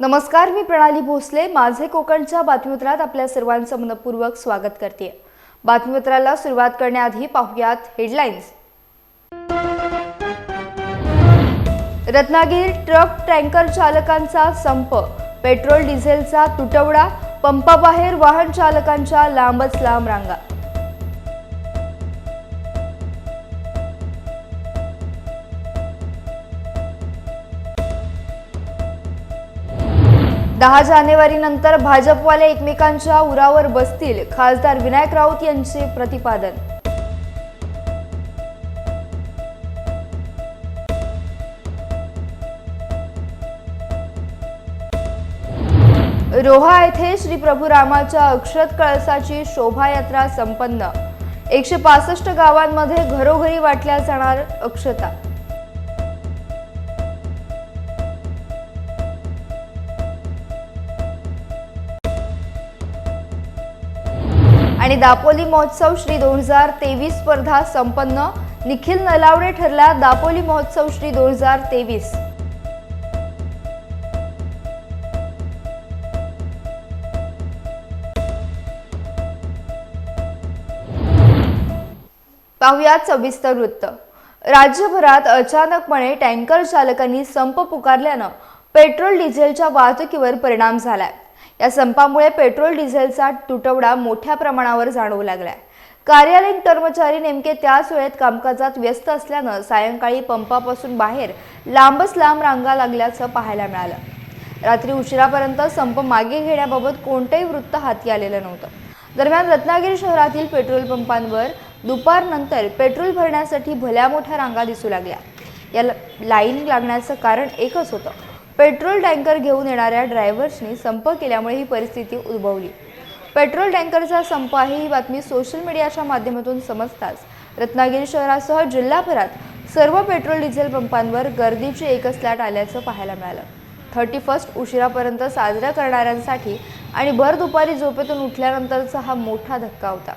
नमस्कार मी प्रणाली भोसले. माझे कोकणच्या बातमीपत्रात आपल्या सर्वांचं मनपूर्वक स्वागत करते. बातमीपत्राला सुरुवात करण्याआधी पाहुयात हेडलाईन्स रत्नागिरी ट्रक टँकर चालकांचा संप पेट्रोल डिझेलचा तुटवडा पंपाबाहेर वाहन चालकांच्या लांबच लांब रांगा. दहा जानेवारी नंतर भाजपवाले एकमेकांच्या उरावर बसतील. खासदार विनायक राऊत यांचे प्रतिपादन. रोहा येथे श्री प्रभू रामाच्या अक्षत कळसाची शोभायात्रा संपन्न. एकशे पासष्ट गावांमध्ये घरोघरी वाटल्या जाणार अक्षता. दापोली महोत्सव श्री दोन हजार तेवीस स्पर्धा संपन्न. निखिल नलावडे ठरला दापोली महोत्सव श्री दोन हजार तेवीस. पाहुयात सविस्तर वृत्त. राज्यभरात अचानकपणे टँकर चालकांनी संप पुकारल्यानं पेट्रोल डिझेलच्या वाहतुकीवर परिणाम झालाय. या संपामुळे पेट्रोल डिझेलचा तुटवडा मोठ्या प्रमाणावर जाणवू लागलाय. कार्यालयीन कर्मचारी नेमके त्याच वेळेत कामकाजात व्यस्त असल्यानं सायंकाळी पंपापासून बाहेर लांबच लांब रांगा लागल्याचं पाहायला मिळालं. रात्री उशिरापर्यंत संप मागे घेण्याबाबत कोणतंही वृत्त हाती आलेलं नव्हतं. दरम्यान रत्नागिरी शहरातील पेट्रोल पंपांवर दुपारनंतर पेट्रोल भरण्यासाठी भल्या मोठ्या रांगा दिसू लागल्या. या ल- लाईन लागण्याचं कारण एकच होतं. पेट्रोल टँकर घेऊन येणाऱ्या ड्रायव्हर्सनी संप केल्यामुळे ही परिस्थिती उद्भवली. पेट्रोल टँकरचा संप आहे ही बातमी सोशल मीडियाच्या माध्यमातून समजताच रत्नागिरी शहरासह जिल्हाभरात सर्व पेट्रोल डिझेल पंपांवर गर्दीची एकच लाट आल्याचं पाहायला मिळालं. थर्टी फर्स्ट उशिरापर्यंत साजरा करणाऱ्यांसाठी आणि भर दुपारी झोपेतून उठल्यानंतरचा हा मोठा धक्का होता.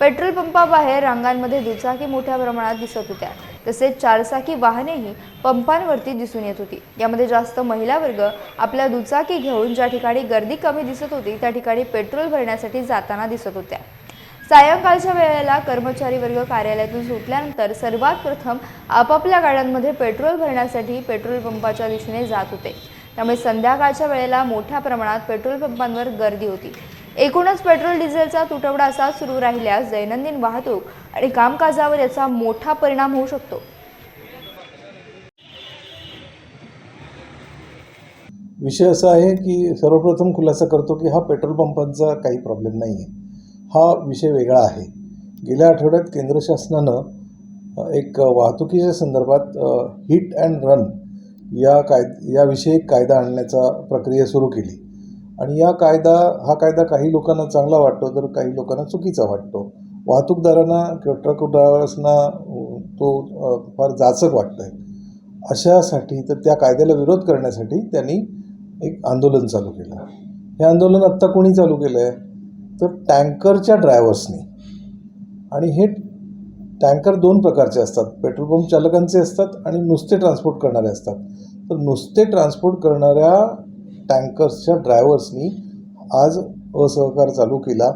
पेट्रोल पंपाबाहेर रांगांमध्ये दुचाकी मोठ्या प्रमाणात दिसत होत्या. तसेच चारचाकी वाहनेही पंपांवरती दिसून येत होती. यामध्ये जास्त महिला वर्ग आपल्या दुचाकी घेऊन ज्या ठिकाणी गर्दी कमी दिसत होती त्या ठिकाणी पेट्रोल भरण्यासाठी जाताना दिसत होत्या. सायंकाळच्या वेळेला कर्मचारी वर्ग कार्यालयातून सुटल्यानंतर सर्वात प्रथम आपापल्या गाड्यांमध्ये पेट्रोल भरण्यासाठी पेट्रोल पंपाच्या दिशेने जात होते. त्यामुळे संध्याकाळच्या वेळेला मोठ्या प्रमाणात पेट्रोल पंपांवर गर्दी होती. एकूणच पेट्रोल डिझेलचा तुटवडा असा सुरू राहिल्यास दैनंदिन वाहतूक आणि कामकाजावर याचा मोठा परिणाम होऊ शकतो. विषय असा आहे की सर्वप्रथम खुलासा करतो की हा पेट्रोल पंपांचा काही प्रॉब्लेम नाही आहे हा विषय वेगळा आहे. गेल्या आठवड्यात केंद्र शासनानं एक वाहतुकीच्या संदर्भात हिट अँड रन या काय याविषयी एक कायदा आणण्याचा प्रक्रिया सुरू केली. आणि या कायदा हा कायदा काही लोकांना चांगला वाटतो तर काही लोकांना चुकीचा वाटतो. वाहतूकदारांना किंवा ट्रक ड्रायव्हर्सना तो फार जाचक वाटत आहे अशासाठी तर त्या कायद्याला विरोध करण्यासाठी त्यांनी एक आंदोलन चालू केलं. हे आंदोलन आत्ता कोणी चालू केलं आहे तर टँकरच्या ड्रायव्हर्सनी. आणि हे टँकर दोन प्रकारचे असतात. पेट्रोल पंप चालकांचे असतात आणि नुसते ट्रान्सपोर्ट करणारे असतात. तर नुसते ट्रान्सपोर्ट करणाऱ्या टँकर्सच्या ड्रायव्हर्सनी आज असहकार चालू केला.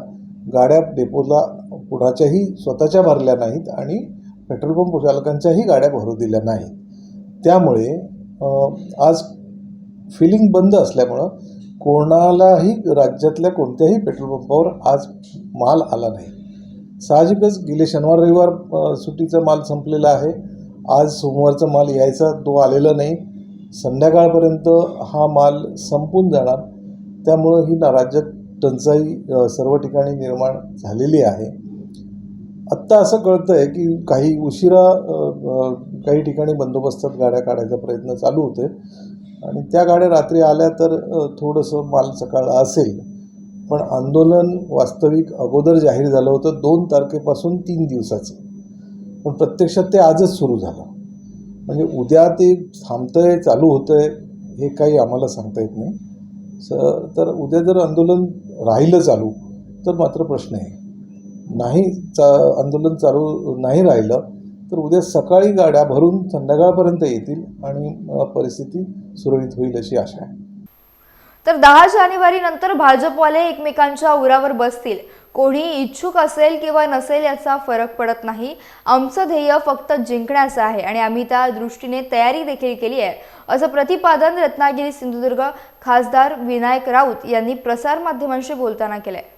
गाड्या डेपोला कुणाच्याही स्वतःच्या भरल्या नाहीत आणि पेट्रोल पंप चालकांच्याही गाड्या भरू दिल्या नाहीत. त्यामुळे आज फिलिंग बंद असल्यामुळं कोणालाही राज्यातल्या कोणत्याही पेट्रोल पंपावर आज माल आला नाही. साहजिकच गेले शनिवार रविवार सुट्टीचा माल संपलेला आहे. आज सोमवारचा माल यायचा तो आलेला नाही. संध्याकाळपर्यंत हा माल संपून जाणार. त्यामुळं ही ना राज्यात टंचाई सर्व ठिकाणी निर्माण झालेली आहे. आत्ता असं कळतं आहे की काही उशिरा काही ठिकाणी बंदोबस्तात गाड्या काढायचा प्रयत्न चालू होते आणि त्या गाड्या रात्री आल्या तर थोडंसं माल सकाळ असेल. पण आंदोलन वास्तविक अगोदर जाहीर झालं होतं दोन तारखेपासून तीन दिवसाचं. पण प्रत्यक्षात ते आजच सुरू झालं. म्हणजे उद्या ते थांबतं आहे चालू होतं आहे हे काही आम्हाला सांगता येत नाही. स तर उद्या जर आंदोलन राहिलं चालू तर मात्र प्रश्न आहे. नाही चा आंदोलन चालू नाही राहिलं तर उद्या सकाळी गाड्या भरून संध्याकाळपर्यंत येतील आणि परिस्थिती सुरळीत होईल अशी आशा आहे. तर दहा जानेवारी नंतर भाजपवाले एकमेकांच्या उरावर बसतील. कोणी इच्छुक असेल किंवा नसेल याचा फरक पडत नाही. आमचं ध्येय फक्त जिंकण्याचं आहे आणि आम्ही त्या दृष्टीने तयारी देखील केली आहे असं प्रतिपादन रत्नागिरी सिंधुदुर्ग खासदार विनायक राऊत यांनी प्रसारमाध्यमांशी बोलताना केलं आहे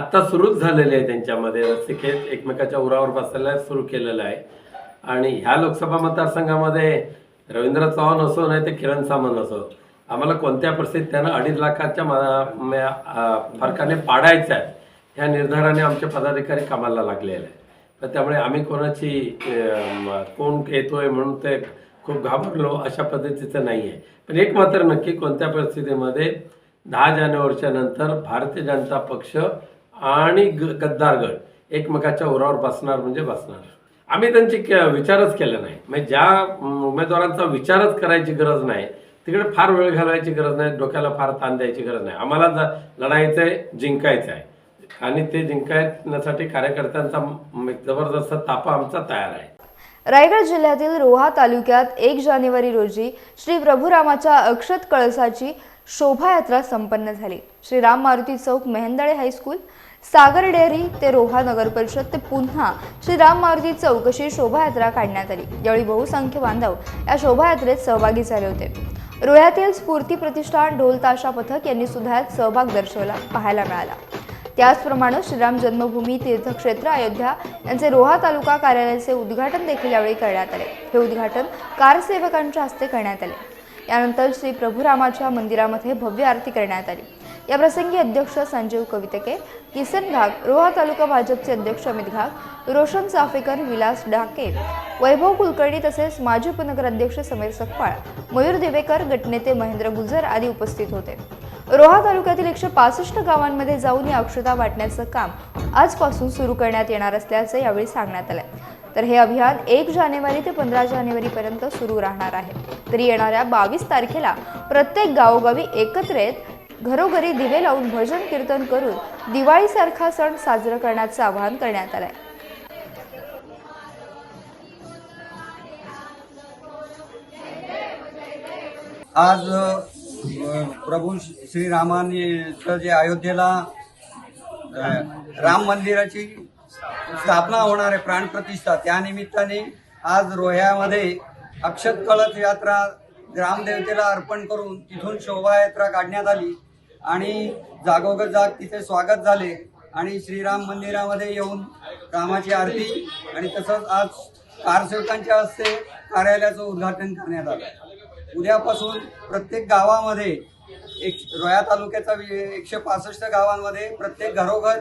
आता सुरूच झालेले आहे त्यांच्यामध्ये. रस्तिकेत एकमेकाच्या उरावर बसायला सुरू केलेलं आहे. आणि ह्या लोकसभा मतदारसंघामध्ये रवींद्र चव्हाण असो नाही तर किरण सामंत असो आम्हाला कोणत्या परिस्थितीत त्यांना अडीच लाखाच्या फरकाने पाडायचं आहे ह्या निर्धाराने आमचे पदाधिकारी कामाला लागलेले आहे तर त्यामुळे आम्ही कोणाची कोण येतोय म्हणून ते खूप घाबरलो अशा पद्धतीचं नाही आहे. पण एक मात्र नक्की कोणत्या परिस्थितीमध्ये दहा जानेवारीच्या नंतर भारतीय जनता पक्ष आणि ग- गद्दार गट. एकमेकाच्या उरावर बसणार म्हणजे बसणार. आम्ही त्यांची के- विचारच केला नाही. म्हणजे ज्या उमेदवारांचा विचारच करायची गरज नाही तिकडे फार वेळ घालवायची गरज नाही डोक्याला फार ताण द्यायची गरज नाही. आम्हाला ज- लढायचं आहे जिंकायचं आहे आणि ते जिंकण्यासाठी कार्यकर्त्यांचा जबरदस्त तापा आमचा तयार आहे. रायगड जिल्ह्यातील रोहा तालुक्यात एक जानेवारी रोजी श्री प्रभुरामाच्या अक्षत कळसाची शोभायात्रा संपन्न झाली. Shri Ram Maruti Chowk Mehendale high school Sagar dairy ते रोहा नगर परिषद ते पुन्हा श्रीराम मारुती चौक अशी शोभायात्रा काढण्यात आली. यावेळी बहुसंख्य बांधव या शोभायात्रेत सहभागी झाले होते. रोह्यातील स्फूर्ती प्रतिष्ठान ढोल ताशा पथक यांनी सुद्धा यात सहभाग दर्शवला पाहायला मिळाला. त्याचप्रमाणे श्रीराम जन्मभूमी तीर्थक्षेत्र अयोध्या यांचे रोहा तालुका कार्यालयाचे उद्घाटन देखील यावेळी करण्यात आले. हे उद्घाटन कारसेवकांच्या हस्ते करण्यात आले. यानंतर श्री प्रभुरामाच्या मंदिरामध्ये भव्य आरती करण्यात आली. या प्रसंगी अध्यक्ष संजीव कवितके किसन घाग रोहा तालुका भाजपचे अध्यक्ष अमित घाग रोशन चाफेकर विलास डाके वैभव कुलकर्णी तसेच माजी उपनगराध्यक्ष समीर सकपाळ मयूर देवेकर गटनेते महेंद्र गुजर आदी उपस्थित होते. रोहा तालुक्यातील एकशे पासष्ट गावांमध्ये जाऊन या अक्षता वाटण्याचं काम आजपासून सुरू करण्यात येणार असल्याचं यावेळी सांगण्यात आलंय. तर हे अभियान एक जानेवारी ते पंधरा जानेवारीपर्यंत सुरू राहणार आहे. तरी येणाऱ्या बावीस तारखेला प्रत्येक गावोगावी एकत्र येत घरोघरी दिवे लावून भजन कीर्तन करून दिवाळीसारखा सण साजरा करण्याचं आवाहन करण्यात आलंय. आज प्रभू प्रभू श्रीरामांचं जे अयोध्येला राम मंदिराची स्थापना होणार आहे प्राणप्रतिष्ठा त्यानिमित्ताने आज रोह्यामध्ये अक्षत कळस यात्रा ग्रामदेवतेला अर्पण करून तिथून शोभायात्रा काढण्यात आली. आणि जागोगत जाग तिथे स्वागत झाले. आणि श्रीराम मंदिरामध्ये येऊन रामाची आरती आणि तसंच आज कारसेवकांच्या हस्ते कार्यालयाचं उद्घाटन करण्यात आलं. उद्यापासून प्रत्येक गावामध्ये एक रोया तालुक्याचा एकशे पासष्ट गावांमध्ये प्रत्येक घरोघर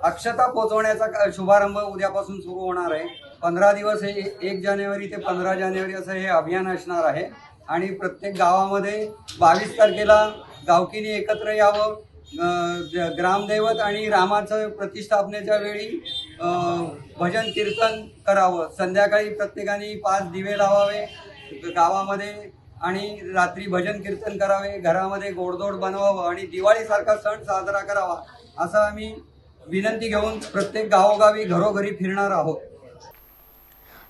अक्षता पोहोचवण्याचा शुभारंभ उद्यापासून सुरू होणार आहे. पंधरा दिवस हे एक जानेवारी ते पंधरा जानेवारी असं हे अभियान असणार आहे. आणि प्रत्येक गावामध्ये बावीस तारखेला गावकीने एकत्र यावं. ग्रामदैवत आणि रामाचं प्रतिष्ठापनेच्या वेळी भजन कीर्तन करावं. संध्याकाळी प्रत्येकाने पाच दिवे लावावे गावामध्ये आणि रात्री भजन कीर्तन करावे घरामध्ये गोडधोड बनवावं आणि दिवाळीसारखा सण साजरा करावा असं आम्ही विनंती घेऊन प्रत्येक गावोगावी घरोघरी फिरणार आहोत.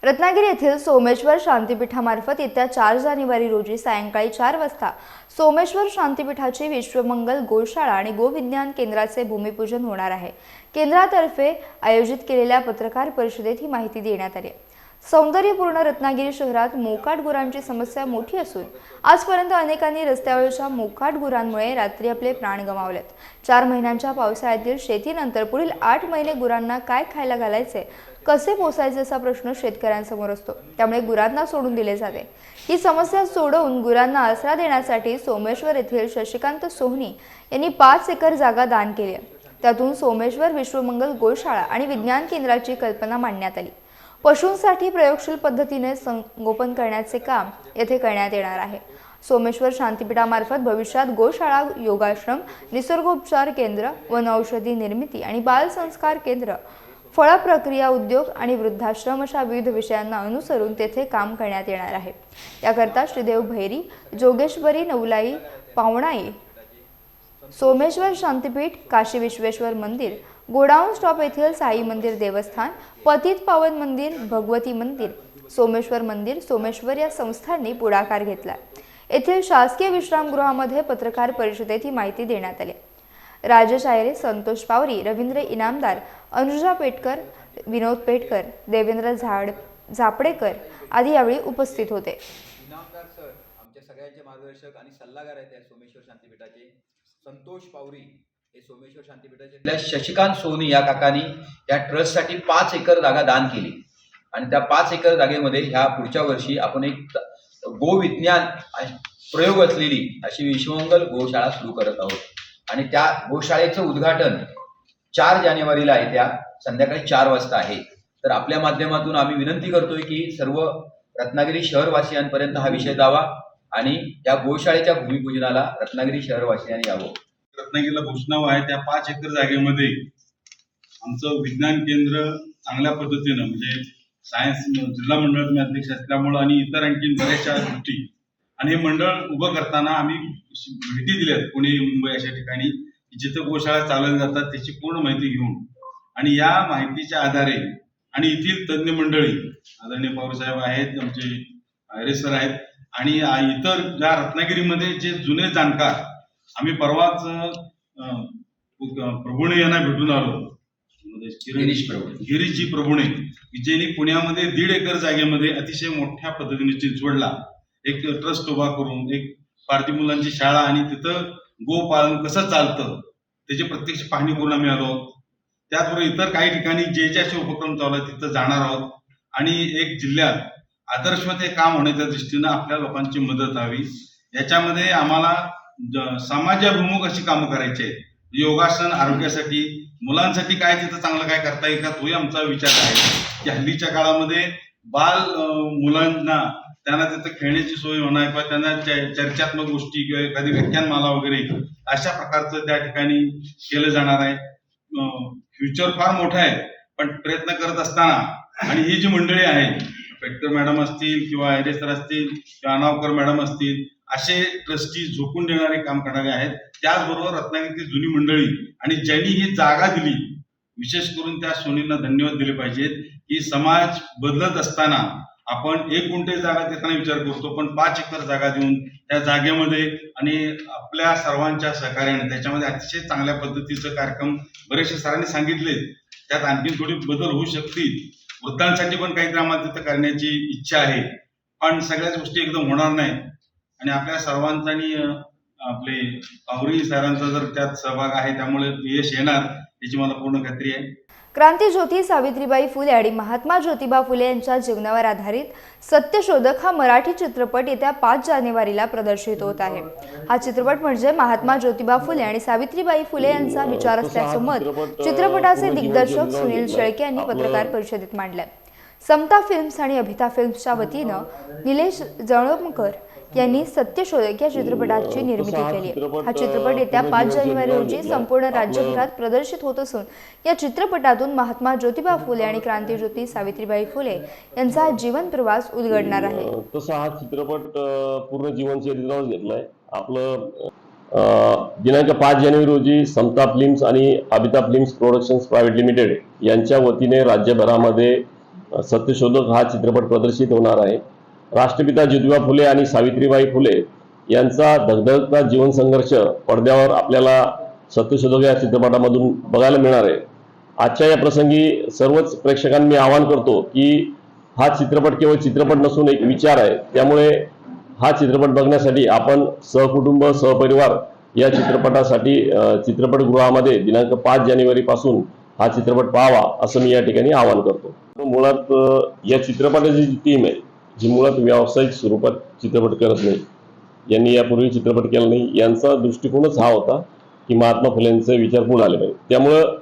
रत्नागिरी येथील सोमेश्वर शांतीपीठामार्फत येत्या चार जानेवारी रोजी सायंकाळी चार वाजता सोमेश्वर शांतीपीठाची विश्वमंगल गोशाळा आणि गोविज्ञान केंद्राचे भूमिपूजन होणार आहे. केंद्रातर्फे आयोजित केलेल्या पत्रकार परिषदेत ही माहिती देण्यात आली. सौंदर्यपूर्ण रत्नागिरी शहरात मोकाट गुरांची समस्या मोठी असून आजपर्यंत अनेकांनी रस्त्यावरच्या मोकाट गुरांमुळे रात्री आपले प्राण गमावलेत. चार महिन्यांच्या पावसाळ्यातील शेतीनंतर पुढील आठ महिने गुरांना काय खायला घालायचे? कसे पोसायचे असा प्रश्न शेतकऱ्यांसमोर असतो. त्यामुळे गुरांना सोडून दिले जाते ही समस्या सोडवून गुरांना आसरा देण्यासाठी सोमेश्वर येथील शशिकांत सोहनी यांनी पाच एकर जागा दान केली. त्यातून सोमेश्वर विश्वमंगल गोशाळा आणि विज्ञान केंद्राची कल्पना मांडण्यात आली. पशूंसाठी प्रयोगशील पद्धतीने संगोपन करण्याचे काम येथे करण्यात येणार आहे. सोमेश्वर शांतीपीठामार्फत भविष्यात गोशाळा योगाश्रम निसर्गोपचार केंद्र वनौषधी निर्मिती आणि बालसंस्कार केंद्र फळ प्रक्रिया उद्योग आणि वृद्धाश्रम अशा विविध विषयांना अनुसरून तेथे काम करण्यात येणार आहे. याकरता श्रीदेव भैरी जोगेश्वरी नवलाई पावणाई सोमेश्वर शांतीपीठ काशी विश्वेश्वर मंदिर गोडाऊन स्टॉप येथील साई मंदिर देवस्थान पतित पावन मंदिर भगवती मंदिर सोमेश्वर मंदिर सोमेश्वर या संस्थांनी पुढाकार घेतला. येथील शासकीय विश्रामगृहामध्ये पत्रकार परिषदेत ही माहिती देण्यात आली. राजेश आयरे संतोष पावरी रवींद्र इनामदार अनुजा पेटकर विनोद पेटकर देवेंद्र झाड झापडेकर आदी यावेळी उपस्थित होते. इनामदार सर आमच्या सगळ्यांचे मार्गदर्शक आणि सल्लागार आहेत सोमेश्वर शांतीपीठाचे संतोष पावरी हे सोमेश्वर शांतीपीठाचे शशिकांत सोनी या काकांनी या ट्रस्टसाठी पाच एकर जागा दान केली. आणि त्या पाच एकर जागेमध्ये ह्या पुढच्या वर्षी आपण एक गोविज्ञान प्रयोग असलेली अशी विश्वमंगल गोशाळा सुरू करत आहोत. आणि त्या गोशाळेचं उद्घाटन चार जानेवारीला आहे त्या संध्याकाळी चार वाजता आहे. तर आपल्या माध्यमातून आम्ही विनंती करतोय की सर्व रत्नागिरी शहरवासियांपर्यंत हा विषय जावा आणि या गोशाळेच्या भूमिपूजनाला रत्नागिरी शहरवासियांनी यावं. रत्नागिरीला घोषणावं आहे त्या पाच एकर जागेमध्ये आमचं विज्ञान केंद्र चांगल्या पद्धतीनं म्हणजे सायन्स जिल्हा मंडळाचे अध्यक्ष असल्यामुळं आणि इतर आणखी बऱ्याचशा गोष्टी. आणि हे मंडळ उभं करताना आम्ही भेटी दिल्यात पुणे मुंबई अशा ठिकाणी. जिथं गोशाळा चालवल्या जातात त्याची पूर्ण माहिती घेऊन. आणि या माहितीच्या आधारे आणि येथील तज्ज्ञ मंडळी आदरणीय पवारसाहेब आहेत आमचे आयरे सर आहेत आणि इतर ज्या रत्नागिरीमध्ये जे जुने जाणकार आम्ही परवाच प्रभुणे यांना भेटून आलो. गिरीश प्रभुणे. गिरीशजी प्रभुणे ज्यांनी पुण्यामध्ये दीड एकर जागेमध्ये अतिशय मोठ्या पद्धतीने चिंचवडला. एक ट्रस्ट उभा करून एक पारधी मुलांची शाळा आणि तिथं गोपालन कसं चालतं त्याची प्रत्यक्ष पाहणी करून आम्ही आलो. आहोत त्याचबरोबर इतर काही ठिकाणी जे जे असे उपक्रम चालू आहेत तिथं जाणार आहोत. आणि एक जिल्ह्यात आदर्शवत हे काम होण्याच्या दृष्टीनं आपल्या लोकांची मदत हवी. याच्यामध्ये आम्हाला ज- समाजाभिमुख अशी कामं करायची आहेत. योगासन आरोग्यासाठी. मुलांसाठी काय तिथं चांगलं काय करता येईल का तोही आमचा विचार आहे. की हल्लीच्या काळामध्ये बाल मुलांना त्यांना तिथं खेळण्याची सोय होणार किंवा त्यांना चर्चात्मक गोष्टी किंवा एखादी व्याख्यानमाला वगैरे अशा प्रकारचं त्या ठिकाणी केलं जाणार आहे. फ्युचर फार मोठं आहे पण प्रयत्न करत असताना आणि ही जी मंडळी आहेत पेटकर मॅडम असतील किंवा एडेसर सर असतील किंवा अनावकर मॅडम असतील असे ट्रस्टी झोकून देणारे काम करणारे आहेत. त्याचबरोबर रत्नागिरीची जुनी मंडळी आणि ज्यांनी ही जागा दिली विशेष करून त्या सोनींना धन्यवाद दिले पाहिजेत. की समाज बदलत असताना आपण एक गुंठे जागा देताना विचार करतो पण पाच एकर जागा देऊन त्या जागेमध्ये आणि आपल्या सर्वांच्या सहकार्याने त्याच्यामध्ये अतिशय चांगल्या पद्धतीचं कार्यक्रम बरेचसे सरांनी सांगितले. त्यात आणखी थोडी बदल होऊ शकतील. वृद्धांसाठी पण काहीतरी आम्हाला तिथं करण्याची इच्छा आहे. पण सगळ्याच गोष्टी एकदम होणार नाही. आणि आपल्या सर्वांचा आणि आपले पावरी सरांचा जर त्यात सहभाग आहे त्यामुळे यश येणार. याची मला पूर्ण खात्री आहे. क्रांती ज्योती सावित्रीबाई फुले आणि महात्मा ज्योतिबा फुले यांच्या जीवनावर आधारित सत्यशोधक हा मराठी चित्रपट येत्या पाच जानेवारीला प्रदर्शित होत आहे. हा चित्रपट म्हणजे महात्मा ज्योतिबा फुले आणि सावित्रीबाई फुले यांचा विचार असल्याचं मत चित्रपटाचे दिग्दर्शक सुनील शेळके यांनी पत्रकार परिषदेत मांडलंय. समता फिल्म्स आणि अभिता फिल्म्सच्या वतीनं निलेश जळमकर यांनी सत्यशोधक या चित्रपटाची निर्मिती केली हा चित्रपट येत्या पाच जानेवारी रोजी संपूर्ण राज्यभरात प्रदर्शित होत असून या चित्रपटातून महात्मा ज्योतिबा फुले आणि क्रांतीज्योती सावित्रीबाई फुले यांचा जीवन प्रवास उलगडणार आहे. अं, तसा हा चित्रपट पूर्ण जीवनचरित्रावर घेतलाय. आपलं दिनांक पाच जानेवारी रोजी समता फिल्म्स आणि Abita films productions private limited यांच्या वतीने राज्यभरामध्ये सत्यशोधक हा चित्रपट प्रदर्शित होणार आहे. राष्ट्रपिता ज्योतिबा फुले आणि सावित्रीबाई फुले यांचा दगदगता जीवन संघर्ष पडद्यावर आपल्याला सत्यशोधक या चित्रपटामधून बघायला मिळणार आहे. आजच्या या प्रसंगी सर्वच प्रेक्षकांना मी आवाहन करतो की हा चित्रपट केवळ चित्रपट नसून एक विचार आहे. त्यामुळे हा चित्रपट बघण्यासाठी आपण सहकुटुंब सहपरिवार या चित्रपटासाठी चित्रपटगृहामध्ये दिनांक पाच जानेवारी पासून हा चित्रपट पाहावा असं मी या ठिकाणी आवाहन करतो. मुळात या चित्रपटाची जी टीम आहे जी मुळात व्यावसायिक स्वरूपात चित्रपट करत नाही. यांनी यापूर्वी चित्रपट केला नाही. यांचा दृष्टिकोनच हा होता की महात्मा फुलेंचे विचार पुढे आले पाहिजे त्यामुळं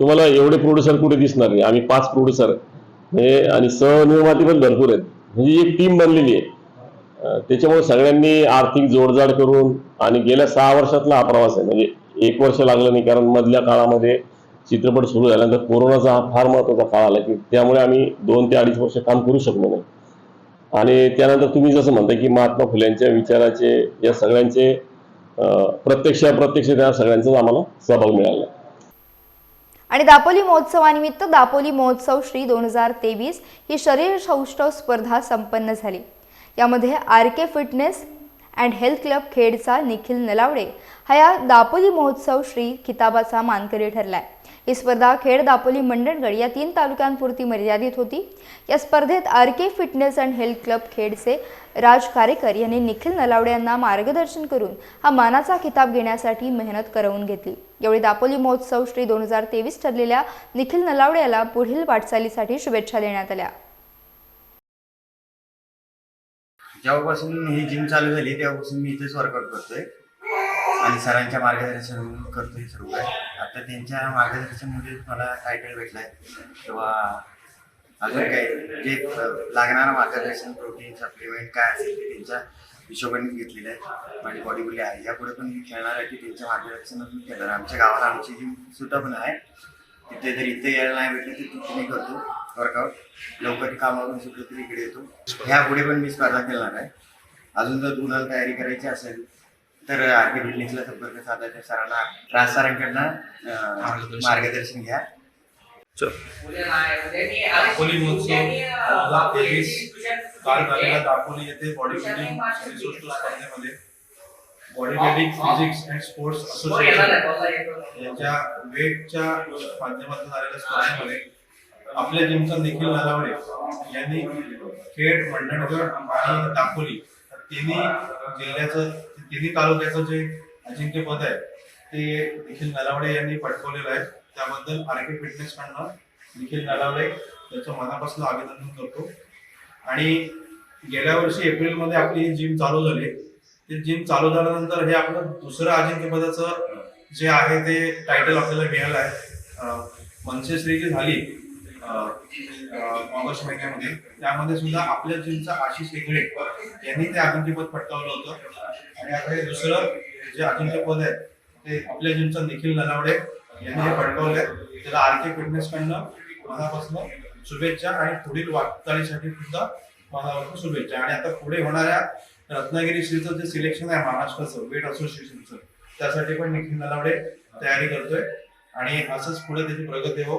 तुम्हाला एवढे प्रोड्युसर कुठे दिसणार नाही? आम्ही पाच प्रोड्युसर म्हणजे आणि सहनिर्माती पण भरपूर आहेत. म्हणजे एक टीम बनलेली आहे. त्याच्यामुळे सगळ्यांनी आर्थिक जोडजाड करून आणि गेल्या सहा वर्षातला हा प्रवास आहे. म्हणजे एक वर्ष लागलं नाही कारण मधल्या काळामध्ये चित्रपट सुरू झाल्यानंतर कोरोनाचा हा फार महत्त्वाचा काळ आला की त्यामुळे आम्ही दोन ते अडीच वर्ष काम करू शकलो नाही. आणि त्यानंतर तुम्ही जसं म्हणता की महात्मा फुल्यांच्या विचाराचे या सगळ्यांचे प्रत्यक्ष अप्रत्यक्ष त्या सगळ्यांचाच आम्हाला सहभाग मिळाला. आणि दापोली महोत्सवानिमित्त दापोली महोत्सव श्री दोन हजार तेवीस ही शरीर सौष्ठव स्पर्धा संपन्न झाली. यामध्ये R K fitness and health club खेडचा Nikhil Nalawade हा या दापोली महोत्सव श्री किताबाचा मानकरी ठरलाय. ही स्पर्धा खेड दापोली मंडणगड या तीन तालुक्यांपुरती मर्यादित होती. या स्पर्धेत R K fitness and health club खेडचे Raj Karekar यांनी निखिल नलावडे यांना मार्गदर्शन करून हा मानाचा किताब घेण्यासाठी मेहनत करवून घेतली. यावेळी दापोली महोत्सव श्री दोन हजार तेवीस ठरलेल्या निखिल नलावडे याला पुढील वाटचालीसाठी शुभेच्छा देण्यात आल्या. जेव्हापासून ही जिम चालू झाली तेव्हापासून मी इथेच वर्कआउट करतोय. आणि सरांच्या मार्गदर्शन करतोय सर्व. काय आता त्यांच्या मार्गदर्शनमध्ये मला टायटल भेटलाय. किंवा अजून काय जे लागणारं मार्गदर्शन प्रोटीन सप्लिमेंट काय असेल ते त्यांच्या हिशोबाने घेतलेलं आहे. माझी बॉडी बिल्डिंग आहे यापुढे पण मी खेळणार आहे की त्यांच्या मार्गदर्शनातून खेळणार. आमच्या गावाला आमची जिम सुद्धा पण आहे. तिथे जर इथे यायला नाही भेटलं तर तिथे मी करतो. वर्कआउट लवकर कामावरून सुटलं तरी इकडे येतो. ह्या पुढे पण मी स्पर्धा खेळणार आहे. अजून जर तुला तयारी करायची असेल तर आर के फिटनेसला संपर्क साधायचा सरांना. राज सरांकडनं मार्गदर्शन. घ्या. दापोली महोत्सव तेवीस काल झालेला दापोली येथे बॉडी बिल्डिंग स्पर्धेमध्ये body building physics and sports association याच्या वेटच्या माध्यमातून झालेल्या स्पर्धेमध्ये आपल्या जिमचा निखिल नलावडे यांनी खेड मंडणगड आणि दापोली तिन्ही जिल्ह्याचं तिन्ही तालुक्याचं जे अजिंक्यपद आहे ते निखिल नलावडे यांनी पटकवलेलं आहे. त्याबद्दल आर के फिटनेस कडनं निखिल नलावडे त्याचं मनापासून अभिनंदन करतो. आणि गेल्या वर्षी एप्रिलमध्ये आपली ही जिम चालू झाली. ते जिम चालू झाल्यानंतर हे आपलं दुसरं अजिंक्यपदाचं जे आहे ते टायटल आपल्याला मिळालं आहे. मनसेश्री जी झाली. ऑगस्ट महिन्यामध्ये. त्यामध्ये सुद्धा आपल्या जिमचा आशिष हेगडे यांनी ते अजिंक्यपद पटकावलं होतं. आणि आता हे दुसरं जे अजिंक्यपद आहे ते आपल्या जिमचा निखिल नलावडे यांनी हे पटकावलंय. त्याला आर के फिटनेस कडनं मनापासून शुभेच्छा आणि पुढील वाटचालीसाठी सुद्धा मनापासून शुभेच्छा. आणि आता पुढे होणाऱ्या रत्नागिरी श्रीचं जे सिलेक्शन आहे महाराष्ट्राचं वेट असोसिएशनचं त्यासाठी पण निखिल नलावडे तयारी करतोय. आणि असंच पुढे त्याची प्रगती हो.